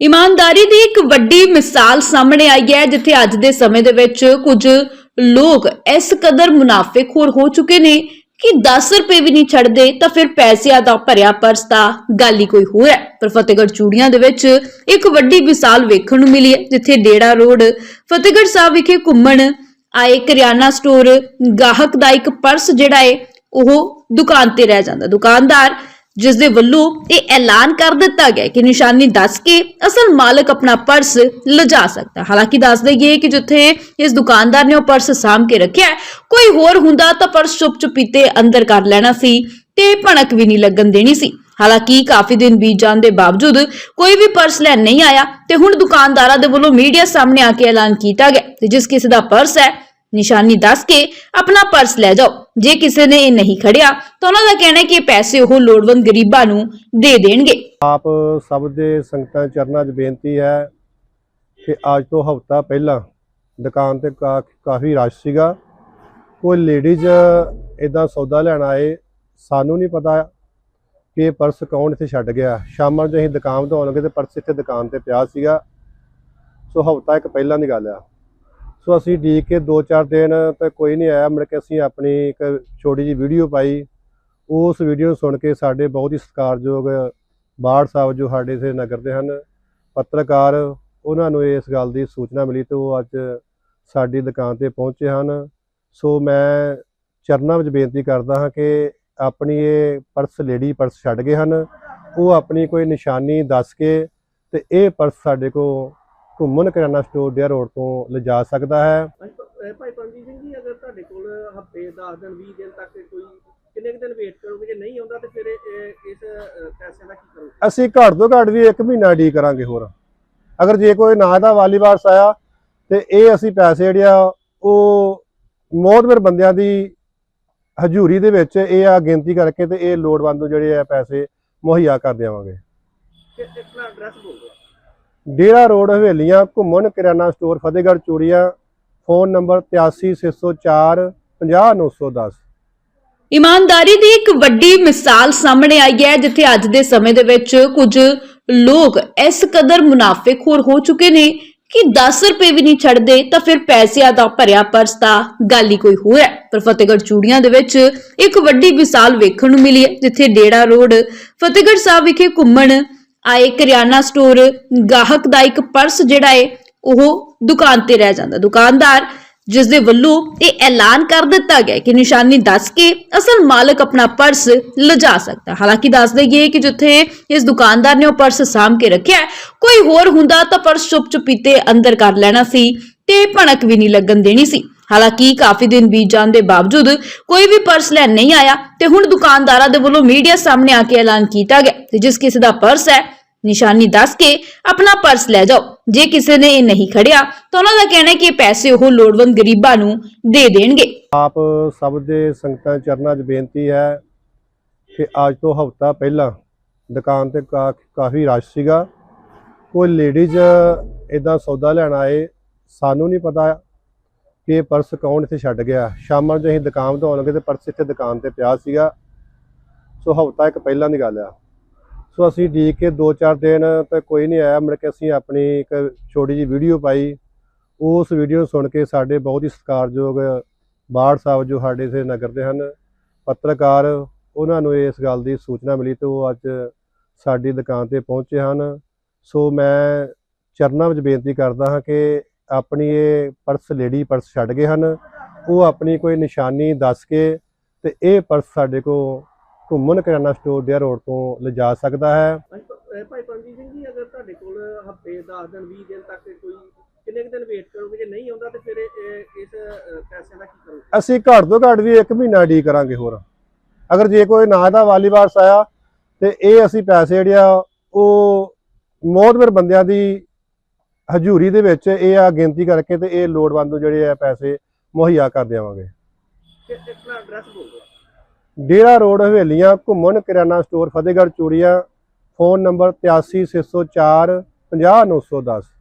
ਇਮਾਨਦਾਰੀ ਦੀ ਇੱਕ ਵੱਡੀ ਮਿਸਾਲ ਸਾਹਮਣੇ ਆਈ ਹੈ, ਜਿੱਥੇ ਅੱਜ ਦੇ ਸਮੇਂ ਦੇ ਵਿੱਚ ਕੁਝ ਲੋਕ ਇਸ ਕਦਰ ਮੁਨਾਫਿਕਖੋਰ ਹੋ ਚੁੱਕੇ ਨੇ ਕਿ 10 ਰੁਪਏ ਵੀ ਨਹੀਂ ਛੱਡਦੇ, ਤਾਂ ਫਿਰ ਪੈਸਿਆਂ ਦਾ ਭਰਿਆ ਪਰਸ ਤਾਂ ਗੱਲ ਹੀ ਕੋਈ ਹੋਰ ਹੈ। ਪਰ ਫਤਿਹਗੜ੍ਹ ਚੂੜੀਆਂ ਦੇ ਵਿੱਚ ਇੱਕ ਵੱਡੀ ਮਿਸਾਲ ਵੇਖਣ ਨੂੰ ਮਿਲੀ ਹੈ, ਜਿੱਥੇ ਡੇੜਾ ਰੋਡ, ਫਤਿਹਗੜ੍ਹ ਸਾਹਿਬ ਵਿਖੇ ਘੁੰਮਣ ਆਏ ਕਰਿਆਨਾ ਸਟੋਰ ਗਾਹਕ ਦਾ ਇੱਕ ਪਰਸ ਜਿਹੜਾ ਹੈ, ਉਹ ਦੁਕਾਨ ਤੇ ਰਹਿ ਜਾਂਦਾ। ਦੁਕਾਨਦਾਰ ਜਿਸ ਦੇ ਵੱਲੋਂ ਇਹ ਐਲਾਨ ਕਰ ਦਿੱਤਾ ਗਿਆ ਕਿ ਨਿਸ਼ਾਨੀ ਦੱਸ ਕੇ ਅਸਲ ਮਾਲਕ ਆਪਣਾ ਪਰਸ ਲਿਜਾ ਸਕਦਾ। ਹਾਲਾਂਕਿ ਦੱਸ ਦਈਏ ਕਿ ਜਿੱਥੇ ਇਸ ਦੁਕਾਨਦਾਰ ਨੇ ਉਹ ਪਰਸ ਸਾਂਭ ਕੇ ਰੱਖਿਆ, ਕੋਈ ਹੋਰ ਹੁੰਦਾ ਤਾਂ ਪਰਸ ਚੁੱਪ ਚੁਪੀਤੇ ਅੰਦਰ ਕਰ ਲੈਣਾ ਸੀ ਤੇ ਭਣਕ ਵੀ ਨਹੀਂ ਲੱਗਣ ਦੇਣੀ ਸੀ। ਹਾਲਾਂਕਿ ਕਾਫੀ ਦਿਨ ਬੀਤ ਜਾਣ ਦੇ ਬਾਵਜੂਦ ਕੋਈ ਵੀ ਪਰਸ ਲੈਣ ਨਹੀਂ ਆਇਆ ਤੇ ਹੁਣ ਦੁਕਾਨਦਾਰਾਂ ਦੇ ਵੱਲੋਂ ਮੀਡੀਆ ਸਾਹਮਣੇ ਆ ਕੇ ਐਲਾਨ ਕੀਤਾ ਗਿਆ ਤੇ ਜਿਸ ਕਿਸੇ ਦਾ ਪਰਸ ਹੈ ਨਿਸ਼ਾਨੀ ਦੱਸ ਕੇ ਆਪਣਾ ਪਰਸ ਲੈ ਜਾਓ। ਜੇ ਕਿਸੇ ਨੇ ਇਹ ਨਹੀਂ ਖੜਿਆ, ਤਾਂ ਉਹਨਾਂ ਦਾ ਕਹਿਣਾ ਹੈ ਕਿ ਇਹ ਪੈਸੇ ਉਹ ਲੋੜਵੰਦ ਗਰੀਬਾਂ ਨੂੰ ਦੇ ਦੇਣਗੇ। ਆਪ ਸਭ ਦੇ ਸੰਗਤਾਂ ਦੇ ਚਰਨਾਂ 'ਚ ਬੇਨਤੀ ਹੈ ਕਿ ਅੱਜ ਤੋਂ ਹਫ਼ਤਾ ਪਹਿਲਾਂ ਦੁਕਾਨ ਤੇ ਕਾ- ਕਾਫੀ ਰਸ਼ ਸੀਗਾ। ਕੋਈ ਲੇਡੀਜ਼ ਇਦਾਂ ਸੌਦਾ ਲੈਣ ਆਏ, ਸਾਨੂੰ ਨਹੀਂ ਪਤਾ ਕਿ ਇਹ ਪਰਸ ਕੌਣ ਇੱਥੇ ਛੱਡ ਗਿਆ। ਸ਼ਾਮਾਂ ਨੂੰ ਅਸੀਂ ਦੁਕਾਨ ਤੋਂ ਆਉਣ ਲੱਗੇ ਤੇ ਪਰਸ ਇੱਥੇ ਦੁਕਾਨ ਤੇ ਪਿਆ ਸੀਗਾ। ਸੋ ਹਫ਼ਤਾ ਇੱਕ ਪਹਿਲਾਂ ਦੀ ਗੱਲ ਆ। ਸੋ ਅਸੀਂ ਡੀਕ ਕੇ 2-4 ਦਿਨ ਤੇ ਕੋਈ ਨਹੀਂ ਆਇਆ ਮੁੜ ਕੇ ਅਸੀਂ ਆਪਣੀ ਇੱਕ ਛੋਟੀ ਜਿਹੀ ਵੀਡੀਓ ਪਾਈ। ਉਸ ਵੀਡੀਓ ਨੂੰ ਸੁਣ ਕੇ ਸਾਡੇ ਬਹੁਤ ਹੀ ਸਤਿਕਾਰਯੋਗ ਬਾੜ ਸਾਹਿਬ ਜੋ ਸਾਡੇ ਇਥੇ ਨਗਰ ਦੇ ਹਨ, ਪੱਤਰਕਾਰ, ਉਹਨਾਂ ਨੂੰ ਇਸ ਗੱਲ ਦੀ ਸੂਚਨਾ ਮਿਲੀ ਤੇ ਉਹ ਅੱਜ ਸਾਡੀ ਦੁਕਾਨ ਤੇ ਪਹੁੰਚੇ ਹਨ। ਸੋ ਮੈਂ ਚਰਨਾਂ ਵਿੱਚ ਬੇਨਤੀ ਕਰਦਾ ਹਾਂ ਕਿ ਆਪਣੀ ਇਹ ਪਰਸ ਲੇਡੀ ਪਰਸ ਛੱਡ ਗਏ ਹਨ। ਉਹ ਆਪਣੀ ਕੋਈ ਨਿਸ਼ਾਨੀ ਦੱਸ ਕੇ ਤੇ ਇਹ ਪਰਸ ਸਾਡੇ ਕੋਲ ਘੁੰਮਣ ਕਰਿਆਨਾ ਸਟੋਰ ਡੇਅਰ ਰੋਡ ਤੋਂ ਲਿਜਾ ਸਕਦਾ ਹੈ। ਭਾਈ ਭਾਈ ਪੰਜੀ ਸਿੰਘ ਜੀ ਅਗਰ ਤੁਹਾਡੇ ਕੋਲ ਹਫ਼ਤੇ 10 ਦਿਨ 20 ਦਿਨ ਤੱਕ ਕੋਈ ਕਿੰਨੇ ਕੁ ਦਿਨ ਵੇਟ ਕਰੋਗੇ? ਜੇ ਨਹੀਂ ਆਉਂਦਾ ਤੇ ਫਿਰ ਇਹ- ਇਸ ਅ, ਪੈਸੇ ਦਾ ਕੀ ਕਰੋਗੇ? ਅਸੀਂ ਘੱਟ ਤੋਂ ਘੱਟ ਵੀ 1 ਮਹੀਨਾ ਡੀ ਕਰਾਂਗੇ ਹੋਰ। ਅਗਰ ਜੇ ਕੋਈ ਨਾ ਦਾ ਵਾਲੀਵਾਰਸ ਆਇਆ ਤੇ ਇਹ ਅਸੀਂ ਪੈਸੇ ਜਿਹੜੇ ਆ ਉਹ ਮੋਹਤਵਰ ਬੰਦਿਆਂ ਦੀ ਹਜ਼ੂਰੀ ਦੇ ਵਿੱਚ ਇਹ ਆ ਗਿਣਤੀ ਕਰਕੇ ਤੇ ਇਹ ਲੋੜਵੰਦ ਨੂੰ ਜਿਹੜੇ ਆ ਪੈਸੇ ਮੁਹੱਈਆ ਕਰ ਦੇਵਾਂਗੇ। ਕਿ ਆਪਣਾ ਐਡਰੈਸ ਬੋਲ ਦਿਓ ਡੇਰਾ ਰੋਡ ਹਵੇਲੀਆਂ, ਘੁੰਮਣ ਕਿਰਾਨਾ store, Fatehgarh Churian, phone number 8364 50910 ਇਮਾਨਦਾਰੀ ਦੀ ਇੱਕ ਵੱਡੀ ਮਿਸਾਲ ਸਾਹਮਣੇ ਆਈ ਹੈ, ਜਿੱਥੇ ਅੱਜ ਦੇ ਸਮੇਂ ਦੇ ਵਿੱਚ ਕੁਝ ਲੋਕ ਇਸ ਕਦਰ ਮੁਨਾਫਿਕਖੋਰ ਹੋ ਚੁੱਕੇ ਨੇ ਕਿ 10 ਰੁਪਏ ਵੀ ਨਹੀਂ ਛੱਡਦੇ, ਤਾਂ ਫਿਰ ਪੈਸਿਆਂ ਦਾ ਭਰਿਆ ਪਰਸ ਤਾਂ ਗੱਲ ਹੀ ਕੋਈ ਹੋਰ ਹੈ। ਪਰ ਫਤਿਹਗੜ੍ਹ ਚੂੜੀਆਂ ਦੇ ਵਿੱਚ ਇੱਕ ਵੱਡੀ ਮਿਸਾਲ ਵੇਖਣ ਨੂੰ ਮਿਲੀ ਹੈ, ਜਿੱਥੇ ਡੇੜਾ ਰੋਡ ਫਤਿਹਗੜ੍ਹ ਸਾਹਿਬ ਵਿਖੇ ਘੁੰਮਣ ਆਏ ਕਰਿਆਨਾ ਸਟੋਰ ਗਾਹਕ ਦਾ ਇੱਕ ਪਰਸ ਜਿਹੜਾ ਹੈ ਉਹ ਦੁਕਾਨ ਤੇ ਰਹਿ ਜਾਂਦਾ। ਦੁਕਾਨਦਾਰ ਜਿਸ ਦੇ ਵੱਲੋਂ ਇਹ ਐਲਾਨ ਕਰ ਦਿੱਤਾ ਗਿਆ ਕਿ ਨਿਸ਼ਾਨੀ ਦੱਸ ਕੇ ਅਸਲ ਮਾਲਕ ਆਪਣਾ ਪਰਸ ਲਿਜਾ ਸਕਦਾ। ਹਾਲਾਂਕਿ ਦੱਸ ਦਈਏ ਕਿ ਜਿੱਥੇ ਇਸ ਦੁਕਾਨਦਾਰ ਨੇ ਉਹ ਪਰਸ ਸਾਂਭ ਕੇ ਰੱਖਿਆ, ਕੋਈ ਹੋਰ ਹੁੰਦਾ ਤਾਂ ਪਰਸ ਚੁੱਪ ਚੁਪੀਤੇ ਅੰਦਰ ਕਰ ਲੈਣਾ ਸੀ ਤੇ ਭਣਕ ਵੀ ਨਹੀਂ ਲੱਗਣ ਦੇਣੀ ਸੀ। ਹਾਲਾਂਕਿ ਕਾਫੀ ਦਿਨ ਬੀਤ ਜਾਣ ਦੇ ਬਾਵਜੂਦ ਕੋਈ ਵੀ ਪਰਸ ਲੈਣ ਨਹੀਂ ਆਇਆ ਤੇ ਹੁਣ ਦੁਕਾਨਦਾਰਾਂ ਦੇ ਵੱਲੋਂ ਮੀਡੀਆ ਸਾਹਮਣੇ ਆ ਕੇ ਐਲਾਨ ਕੀਤਾ ਗਿਆ ਤੇ ਜਿਸ ਕਿਸੇ ਦਾ ਪਰਸ ਹੈ ਨਿਸ਼ਾਨੀ ਦੱਸ ਕੇ ਆਪਣਾ ਪਰਸ ਲੈ ਜਾਓ। ਜੇ ਕਿਸੇ ਨੇ ਇਹ ਨਹੀਂ ਖੜਿਆ ਤਾਂ ਉਹਨਾਂ ਦਾ ਕਹਿਣਾ ਹੈ ਕਿ ਇਹ ਪੈਸੇ ਉਹ ਲੋੜਵੰਦ ਗਰੀਬਾਂ ਨੂੰ ਦੇ ਦੇਣਗੇ। ਆਪ ਸਭ ਦੇ ਸੰਗਤਾਂ ਚਰਨਾਂ 'ਚ ਬੇਨਤੀ ਹੈ ਕਿ ਅੱਜ ਤੋਂ ਹਫ਼ਤਾ ਪਹਿਲਾਂ ਦੁਕਾਨ ਤੇ ਕਾ- ਕਾਫੀ ਰਸ਼ ਸੀਗਾ। ਕੋਈ ਲੇਡੀਜ਼ ਇਦਾਂ ਸੌਦਾ ਲੈਣ ਆਏ, ਸਾਨੂੰ ਨਹੀਂ ਪਤਾ ਕਿ ਇਹ ਪਰਸ ਕੌਣ ਇੱਥੇ ਛੱਡ ਗਿਆ। ਸ਼ਾਮਾਂ ਨੂੰ ਅਸੀਂ ਦੁਕਾਨ ਤੋਂ ਆਉਣ ਲੱਗੇ ਤੇ ਪਰਸ ਇੱਥੇ ਦੁਕਾਨ ਤੇ ਪਿਆ ਸੀਗਾ। ਸੋ ਹਫ਼ਤਾ ਇੱਕ ਪਹਿਲਾਂ ਦੀ ਗੱਲ ਆ। ਸੋ ਅਸੀਂ ਡੀਕ ਕੇ 2-4 ਦਿਨ ਤੇ ਕੋਈ ਨਹੀਂ ਆਇਆ ਮੁੜ ਕੇ ਅਸੀਂ ਆਪਣੀ ਇੱਕ ਛੋਟੀ ਜਿਹੀ ਵੀਡੀਓ ਪਾਈ। ਉਸ ਵੀਡੀਓ ਨੂੰ ਸੁਣ ਕੇ ਸਾਡੇ ਬਹੁਤ ਹੀ ਸਤਿਕਾਰਯੋਗ ਬਾੜ ਸਾਹਿਬ ਜੋ ਸਾਡੇ ਇਥੇ ਨਗਰ ਦੇ ਹਨ, ਪੱਤਰਕਾਰ, ਉਹਨਾਂ ਨੂੰ ਇਸ ਗੱਲ ਦੀ ਸੂਚਨਾ ਮਿਲੀ ਤੇ ਉਹ ਅੱਜ ਸਾਡੀ ਦੁਕਾਨ ਤੇ ਪਹੁੰਚੇ ਹਨ। ਸੋ ਮੈਂ ਚਰਨਾਂ ਵਿੱਚ ਬੇਨਤੀ ਕਰਦਾ ਹਾਂ ਕਿ ਆਪਣੀ ਇਹ ਪਰਸ ਲੇਡੀ ਪਰਸ ਛੱਡ ਗਏ ਹਨ। ਉਹ ਆਪਣੀ ਕੋਈ ਨਿਸ਼ਾਨੀ ਦੱਸ ਕੇ ਤੇ ਇਹ ਪਰਸ ਸਾਡੇ ਕੋਲ ਘੁੰਮਣ ਕਰਿਆਨਾ ਸਟੋਰ ਡੇਅਰ ਰੋਡ ਤੋਂ ਲਿਜਾ ਸਕਦਾ ਹੈ। ਭਾਈ ਭਾਈ ਪੰਜੀ ਸਿੰਘ ਜੀ ਅਗਰ ਤੁਹਾਡੇ ਕੋਲ ਹਫ਼ਤੇ 10 ਦਿਨ 20 ਦਿਨ ਤੱਕ ਕੋਈ ਕਿੰਨੇ ਕੁ ਦਿਨ ਵੇਟ ਕਰੋਗੇ? ਜੇ ਨਹੀਂ ਆਉਂਦਾ ਤੇ ਫਿਰ ਇਹ- ਇਸ ਅ, ਪੈਸੇ ਦਾ ਕੀ ਕਰੋਗੇ? ਅਸੀਂ ਘੱਟ ਤੋਂ ਘੱਟ ਵੀ 1 ਮਹੀਨਾ ਡੀ ਕਰਾਂਗੇ ਹੋਰ। ਅਗਰ ਜੇ ਕੋਈ ਨਾ ਦਾ ਵਾਲੀਵਾਰਸ ਆਇਆ ਤੇ ਇਹ ਅਸੀਂ ਪੈਸੇ ਜਿਹੜੇ ਆ ਉਹ ਮੋਹਤਵਰ ਬੰਦਿਆਂ ਦੀ ਹਜ਼ੂਰੀ ਦੇ ਵਿੱਚ ਇਹ ਆ ਗਿਣਤੀ ਕਰਕੇ ਤੇ ਇਹ ਲੋੜਵੰਦ ਨੂੰ ਜਿਹੜੇ ਆ ਪੈਸੇ ਮੁਹੱਈਆ ਕਰ ਦੇਵਾਂਗੇ। ਕਿ ਆਪਣਾ ਐਡਰੈਸ ਬੋਲ ਦਿਓ। ਡੇਰਾ ਰੋਡ ਹਵੇਲੀਆਂ ਘੁੰਮਣ ਕਿਰਾਨਾ store Fatehgarh Churian phone number 8364 50910